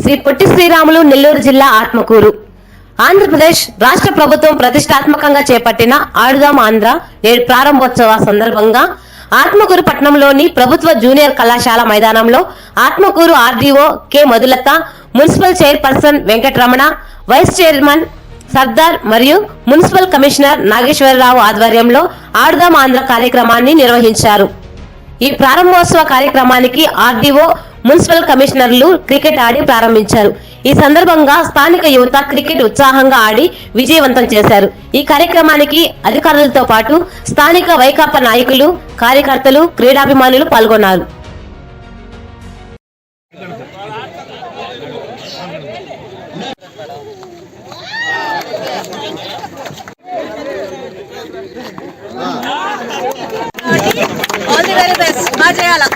శ్రీ పొట్టి శ్రీరాములు నెల్లూరు జిల్లా ఆత్మకూరు. ఆంధ్రప్రదేశ్ రాష్ట్ర ప్రభుత్వం ప్రతిష్టాత్మకంగా చేపట్టిన ఆడుదాం ఆంధ్ర నేడు ప్రారంభోత్సవ సందర్భంగా ఆత్మకూరు పట్టణంలోని ప్రభుత్వ జూనియర్ కళాశాల మైదానంలో Atmakur RDO K Madhulatha municipal chairperson Venkataramana vice chairman Sardar మరియు మున్సిపల్ కమిషనర్ నాగేశ్వరరావు ఆధ్వర్యంలో ఆడుదాం ఆంధ్ర కార్యక్రమాన్ని నిర్వహించారు. ఈ ప్రారంభోత్సవ కార్యక్రమానికి ఆర్డీఓ మున్సిపల్ కమిషనర్లు క్రికెట్ ఆడి ప్రారంభించారు. ఈ సందర్భంగా స్థానిక యువత క్రికెట్ ఉత్సాహంగా ఆడి విజయవంతం చేశారు. ఈ కార్యక్రమానికి అధికారులతో పాటు స్థానిక వైకాపా నాయకులు కార్యకర్తలు క్రీడాభిమానులు పాల్గొన్నారు. ది వెరీ బెస్ట్ బాగా చేయాలా